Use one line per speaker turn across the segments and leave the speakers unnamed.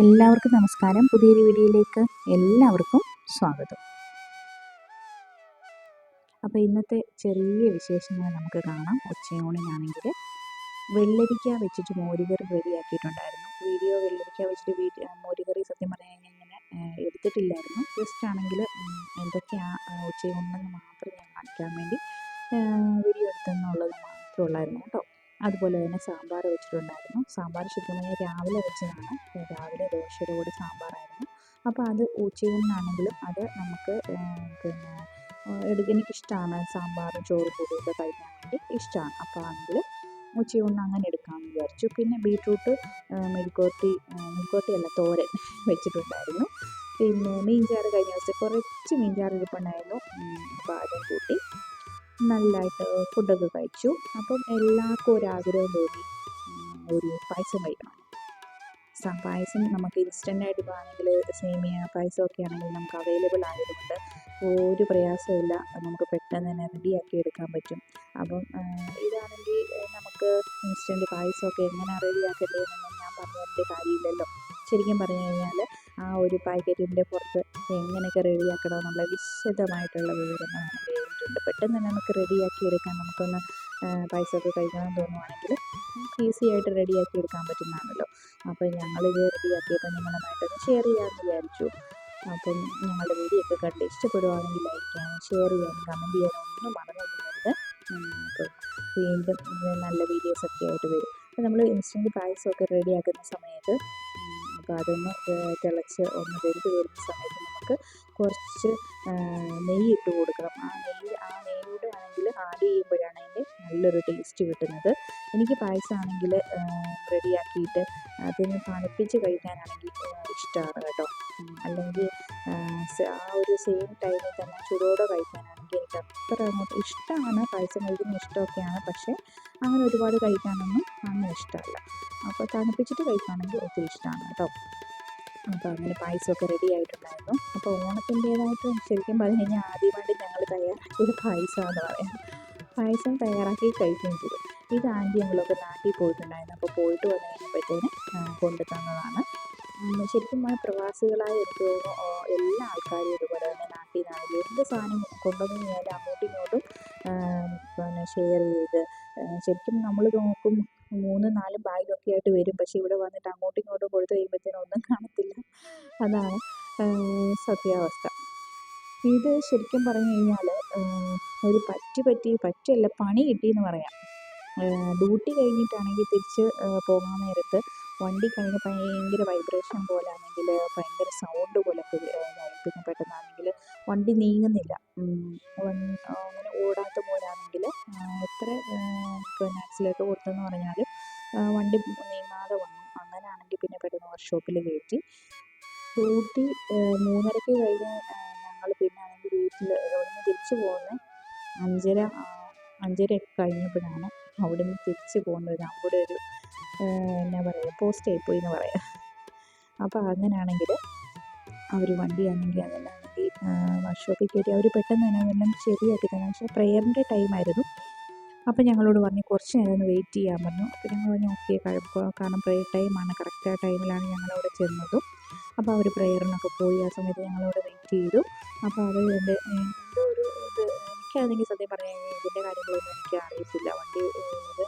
എല്ലാവർക്കും നമസ്കാരം. പുതിയൊരു വീഡിയോയിലേക്ക് എല്ലാവർക്കും സ്വാഗതം. അപ്പോൾ ഇന്നത്തെ ചെറിയ വിശേഷങ്ങൾ നമുക്ക് കാണാം. ഉച്ചയൂണിനാണെങ്കിൽ വെള്ളരിക്ക വെച്ചിട്ട് മോരുകറി റെഡിയാക്കിയിട്ടുണ്ടായിരുന്നു. വീഡിയോ വെള്ളരിക്ക വെച്ചിട്ട് മോരുകറി സത്യം പറഞ്ഞു കഴിഞ്ഞാൽ എടുത്തിട്ടില്ലായിരുന്നു. ജസ്റ്റ് ആണെങ്കിൽ എന്തൊക്കെയാണ് ഉച്ചയൂണെന്ന് മാത്രം ഞാൻ കാണിക്കാൻ വേണ്ടി വീഡിയോ എടുത്തെന്നുള്ളത് മാത്രമുള്ളായിരുന്നു കേട്ടോ. അതുപോലെ തന്നെ സാമ്പാർ വെച്ചിട്ടുണ്ടായിരുന്നു. സാമ്പാർ ശരിക്കും പറഞ്ഞാൽ രാവിലെ വെച്ചതാണ്. രാവിലെ ദോശയുടെ കൂടെ സാമ്പാറായിരുന്നു. അപ്പോൾ അത് ഉച്ചയൂണിനാണെങ്കിലും അത് നമുക്ക് പിന്നെ എടുക്ക എനിക്കിഷ്ടമാണ് സാമ്പാറും ചോറ് കൂടിയൊക്കെ കഴിക്കാൻ വേണ്ടി ഇഷ്ടമാണ് അപ്പോൾ ആണെങ്കിൽ ഉച്ചയൂണിന് അങ്ങനെ എടുക്കാമെന്ന് വിചാരിച്ചു. പിന്നെ ബീട്രൂട്ട് മെഴുക്കോട്ടി മെഴുക്കോട്ടിയല്ല തോരൻ വെച്ചിട്ടുണ്ടായിരുന്നു. പിന്നെ മീൻചാറ് കഴിഞ്ഞ ദിവസം കുറച്ച് മീൻചാറ് ഇരിപ്പുണ്ടായിരുന്നു. അപ്പോൾ അതും കൂട്ടി നല്ലതായിട്ട് ഫുഡൊക്കെ കഴിച്ചു. അപ്പം എല്ലാവർക്കും ഒരു ആഗ്രഹം തോന്നി ഒരു പായസം കഴിക്കണം. പായസം നമുക്ക് ഇൻസ്റ്റന്റായിട്ട് ഇപ്പോൾ ആണെങ്കിൽ സേമിയ പായസമൊക്കെ ആണെങ്കിൽ നമുക്ക് അവൈലബിൾ ആയതുകൊണ്ട് ഒരു പ്രയാസമില്ല നമുക്ക് പെട്ടെന്ന് തന്നെ റെഡിയാക്കി എടുക്കാൻ പറ്റും. അപ്പം ഇതാണെങ്കിൽ നമുക്ക് ഇൻസ്റ്റന്റ് പായസമൊക്കെ എങ്ങനെ റെഡിയാക്കേണ്ടതെന്ന് ഞാൻ പറഞ്ഞതിന്റെ കാര്യമില്ലല്ലോ. ശരിക്കും പറഞ്ഞു കഴിഞ്ഞാൽ ആ ഒരു പാക്കറ്റിന്റെ പുറത്ത് എങ്ങനെയൊക്കെ റെഡിയാക്കണം എന്നുള്ള വിശദമായിട്ടുള്ള വിവരങ്ങളാണ് ചെയ്തിട്ടുണ്ട് പെട്ടെന്ന് തന്നെ നമുക്ക് റെഡിയാക്കി എടുക്കാം നമുക്കൊന്ന് പൈസ ഒക്കെ കഴിക്കണം തോന്നുവാണെങ്കിൽ നമുക്ക് ഈസി ആയിട്ട് റെഡിയാക്കി എടുക്കാൻ പറ്റുന്നതാണല്ലോ. അപ്പോൾ ഞങ്ങളിത് റെഡിയാക്കിയപ്പോൾ നിങ്ങളുമായിട്ടൊന്ന് ഷെയർ ചെയ്യാമെന്ന് വിചാരിച്ചു. അപ്പം ഞങ്ങളുടെ വീഡിയോ ഒക്കെ കണ്ട് ഇഷ്ടപ്പെടുവാണെങ്കിൽ ലൈക്ക് ചെയ്യാനും ഷെയർ ചെയ്യാനും കമന്റ് ചെയ്യാനും ഒന്നും വരുത് അപ്പോൾ വീണ്ടും നല്ല വീഡിയോസൊക്കെ ആയിട്ട് വരും. അപ്പോൾ നമ്മൾ ഇൻസ്റ്റന്റ് പായസമൊക്കെ റെഡിയാക്കുന്ന സമയത്ത് അപ്പോൾ അതൊന്ന് തിളച്ച് ഒന്ന് വെന്ത് വരുന്ന സമയത്ത് നമുക്ക് കുറച്ച് നെയ്യ് ഇട്ട് കൊടുക്കണം. ആ നെയ്യ് ആ നെയ്യൂടെ ആണെങ്കിൽ ആഡ് ചെയ്യുമ്പോഴാണ് അതിന്റെ നല്ലൊരു ടേസ്റ്റ് കിട്ടുന്നത്. എനിക്ക് പായസമാണെങ്കിൽ റെഡിയാക്കിയിട്ട് അതിന് തണുപ്പിച്ച് കഴിക്കാനാണെങ്കിൽ ഇഷ്ടമാണ് കേട്ടോ. അല്ലെങ്കിൽ ആ ഒരു സെയിം ടൈമിൽ തന്നെ ചൂടോടെ കഴിക്കാനാണെങ്കിൽ എനിക്ക് അത്ര അങ്ങോട്ട് ഇഷ്ടമാണ് പായസം കഴിക്കുന്ന ഇഷ്ടമൊക്കെയാണ്. പക്ഷേ അങ്ങനെ ഒരുപാട് കഴിക്കാനൊന്നും അങ്ങനെ ഇഷ്ടമല്ല. അപ്പോൾ തണുപ്പിച്ചിട്ട് കഴിക്കുകയാണെങ്കിൽ ഒത്തിരി ഇഷ്ടമാണ് കേട്ടോ. അപ്പോൾ അങ്ങനെ പായസമൊക്കെ റെഡി ആയിട്ടുണ്ടായിരുന്നു. അപ്പോൾ ഓണത്തിന്റേതായിട്ട് ശരിക്കും പറഞ്ഞു കഴിഞ്ഞാൽ ആദ്യമായിട്ട് ഞങ്ങൾ തയ്യാറാക്കിയത് പായസമാണെന്ന് പറയാം. പായസം തയ്യാറാക്കി കഴിക്കുകയും ചെയ്തു. ഇത് ആന്റി ഞങ്ങളൊക്കെ നാട്ടിൽ പോയിട്ടുണ്ടായിരുന്നു. അപ്പോൾ പോയിട്ട് വന്നു കഴിഞ്ഞപ്പോഴത്തേന് കൊണ്ടു തന്നതാണ് ശരിക്കും ആ പ്രവാസികളായ എനിക്ക് എല്ലാ ആൾക്കാരും ഇതുപോലെ തന്നെ നാട്ടിൽ എന്ത് സാധനം കൊണ്ടുവന്നു കഴിഞ്ഞാൽ അങ്ങോട്ടും ഇങ്ങോട്ടും പിന്നെ ഷെയർ ചെയ്ത്. ശരിക്കും നമ്മൾ നോക്കും മൂന്ന് നാല് ബാഗൊക്കെ ആയിട്ട് വരും. പക്ഷേ ഇവിടെ വന്നിട്ട് അങ്ങോട്ടും ഇങ്ങോട്ടും കൊടുത്തു കഴിയുമ്പോഴത്തേനും ഒന്നും കാണത്തില്ല. അതാണ് സത്യാവസ്ഥ. ഇത് ശരിക്കും പറഞ്ഞു കഴിഞ്ഞാൽ ഒരു പറ്റി പറ്റി പറ്റല്ല പണി കിട്ടിയെന്ന് പറയാം. ഡ്യൂട്ടി കഴിഞ്ഞിട്ടാണെങ്കിൽ തിരിച്ച് പോകാൻ നേരത്ത് വണ്ടി കഴിഞ്ഞ് ഭയങ്കര വൈബ്രേഷൻ പോലെ ആണെങ്കിൽ ഭയങ്കര സൗണ്ട് പോലെ പിന്നെ പെട്ടെന്നാണെങ്കിൽ വണ്ടി നീങ്ങുന്നില്ല. അങ്ങനെ ഓടാത്ത പോലാണെങ്കിൽ എത്ര പിന്നെ ആക്സിലേറ്റർ കൊടുത്തെന്ന് പറഞ്ഞാലും വണ്ടി നീങ്ങാതെ വന്നു. അങ്ങനെയാണെങ്കിൽ പിന്നെ പെട്ടെന്ന് വർക്ക്ഷോപ്പിൽ കയറ്റി ഡ്യൂട്ടി മൂന്നരയ്ക്ക് കഴിഞ്ഞ് ഞങ്ങൾ പിന്നെ ആണെങ്കിൽ വീട്ടിൽ നിന്ന് തിരിച്ചു പോകുന്നത് അഞ്ചര അഞ്ചര കഴിഞ്ഞപ്പോഴാണ് അവിടുന്ന് തിരിച്ചു പോകുന്നത് അവിടെ ഒരു എന്നാ പറയുക പോസ്റ്റ് ആയിപ്പോയി എന്ന് പറയാം അപ്പോൾ അങ്ങനെയാണെങ്കിൽ അവർ വണ്ടിയാണെങ്കിൽ അതിലാണെങ്കിൽ വർക്ക്ഷോപ്പിൽ കയറ്റി അവർ പെട്ടെന്ന് തന്നെ അതെല്ലാം ശരിയാക്കി തന്നെ പക്ഷേ പ്രെയറിന്റെ ടൈമായിരുന്നു അപ്പോൾ ഞങ്ങളോട് പറഞ്ഞു കുറച്ച് നേരം ഒന്ന് വെയിറ്റ് ചെയ്യാൻ പറഞ്ഞു. അപ്പോൾ ഞങ്ങൾ പറഞ്ഞു ഓക്കെ കാരണം പ്രെയർ ടൈമാണ് കറക്റ്റ് ആ ടൈമിലാണ് ഞങ്ങളവിടെ ചെന്നത്. അപ്പോൾ അവർ പ്രെയറിനൊക്കെ പോയി. ആ സമയത്ത് ഞങ്ങളവിടെ വെയിറ്റ് ചെയ്തു. അപ്പോൾ അത് എന്റെ ഒരു ഇത് എനിക്കാണെങ്കിൽ സത്യം പറഞ്ഞു ഇതിന്റെ കാര്യങ്ങളൊന്നും എനിക്ക് അറിയത്തില്ല. വണ്ടി ഇത്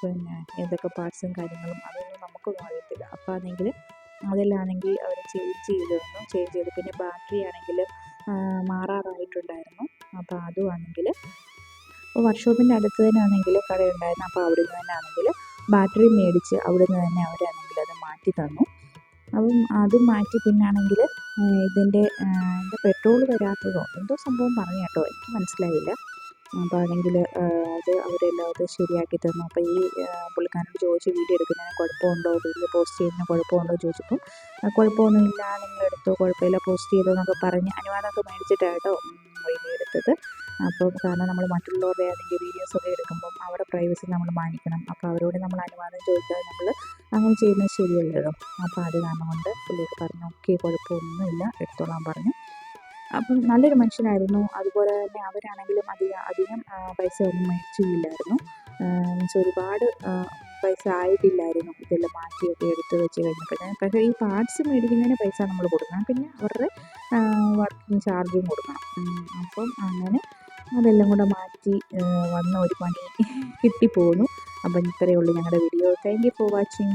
പിന്നെ എന്തൊക്കെ പാർട്സും കാര്യങ്ങളും അതൊന്നും നമുക്കൊന്നും അറിയത്തില്ല. അപ്പോൾ ആണെങ്കിൽ അതിലാണെങ്കിൽ അവർ ചേഞ്ച് ചെയ്ത് തന്നു. ചേഞ്ച് ചെയ്ത് പിന്നെ ബാറ്ററി ആണെങ്കിൽ മാറാറായിട്ടുണ്ടായിരുന്നു. അപ്പോൾ അതും ആണെങ്കിൽ വർക്ക്ഷോപ്പിന്റെ അടുത്ത് തന്നെ ആണെങ്കിൽ കടയുണ്ടായിരുന്നു. അപ്പോൾ അവിടെ നിന്ന് തന്നെ ആണെങ്കിൽ ബാറ്ററി മേടിച്ച് അവിടെ നിന്ന് തന്നെ അവരാണെങ്കിൽ അത് മാറ്റി തന്നു. അപ്പം അത് മാറ്റി പിന്നാണെങ്കിൽ ഇതിന്റെ എന്റെ പെട്രോൾ വരാത്തതോ? എന്തോ സംഭവം പറഞ്ഞു കേട്ടോ. എനിക്ക് മനസ്സിലായില്ല. അപ്പോൾ ആണെങ്കിൽ അത് അവരെല്ലാം അത് ശരിയാക്കി തന്നു. അപ്പോൾ ഈ പുള്ളിക്കാരനോട് ചോദിച്ചു വീഡിയോ എടുക്കുന്നതിന് കുഴപ്പമുണ്ടോ? വീഡിയോ പോസ്റ്റ് ചെയ്യുന്നതിന് കുഴപ്പമുണ്ടോ? ചോദിച്ചപ്പോൾ കുഴപ്പമൊന്നുമില്ല നിങ്ങൾ എടുത്തോ കുഴപ്പമില്ല പോസ്റ്റ് ചെയ്തോ എന്നൊക്കെ പറഞ്ഞ് അനുവാദമൊക്കെ മേടിച്ചിട്ടാണ് കേട്ടോ വീഡിയോ എടുത്തത്. അപ്പോൾ കാരണം നമ്മൾ മറ്റുള്ളവരുടെ വീഡിയോസ് ഒക്കെ എടുക്കുമ്പം അവരുടെ പ്രൈവസി നമ്മൾ മാനിക്കണം. അപ്പോൾ അവരോട് നമ്മൾ അനുവാദം ചോദിച്ചാൽ നമ്മൾ അങ്ങനെ ചെയ്യുന്നത് ശരിയല്ലല്ലോ. അപ്പോൾ അത് കാരണം കൊണ്ട് പുള്ളിയൊക്കെ പറഞ്ഞു ഓക്കെ കുഴപ്പമൊന്നുമില്ല എടുത്തോളാൻ പറഞ്ഞു. അപ്പം നല്ലൊരു മനുഷ്യനായിരുന്നു. അതുപോലെ തന്നെ അവരാണെങ്കിലും അധികം അധികം പൈസ ഒന്നും മേടിച്ചില്ലായിരുന്നു. മീൻസ് ഒരുപാട് പൈസ ആയിട്ടില്ലായിരുന്നു. ഇതെല്ലാം മാറ്റിയൊക്കെ എടുത്ത് വെച്ച് കഴിഞ്ഞപ്പോൾ പക്ഷേ ഈ പാർട്സ് മേടിക്കുന്നതിന് പൈസ നമ്മൾ കൊടുക്കണം. പിന്നെ അവരുടെ വർക്കിംഗ് ചാർജും കൊടുക്കണം. അപ്പം അങ്ങനെ അതെല്ലാം കൂടെ മാറ്റി വന്ന ഒരു പണി കിട്ടിപ്പോന്നു. അപ്പം ഇത്രയേ ഉള്ളൂ ഞങ്ങളുടെ video. Thank you for watching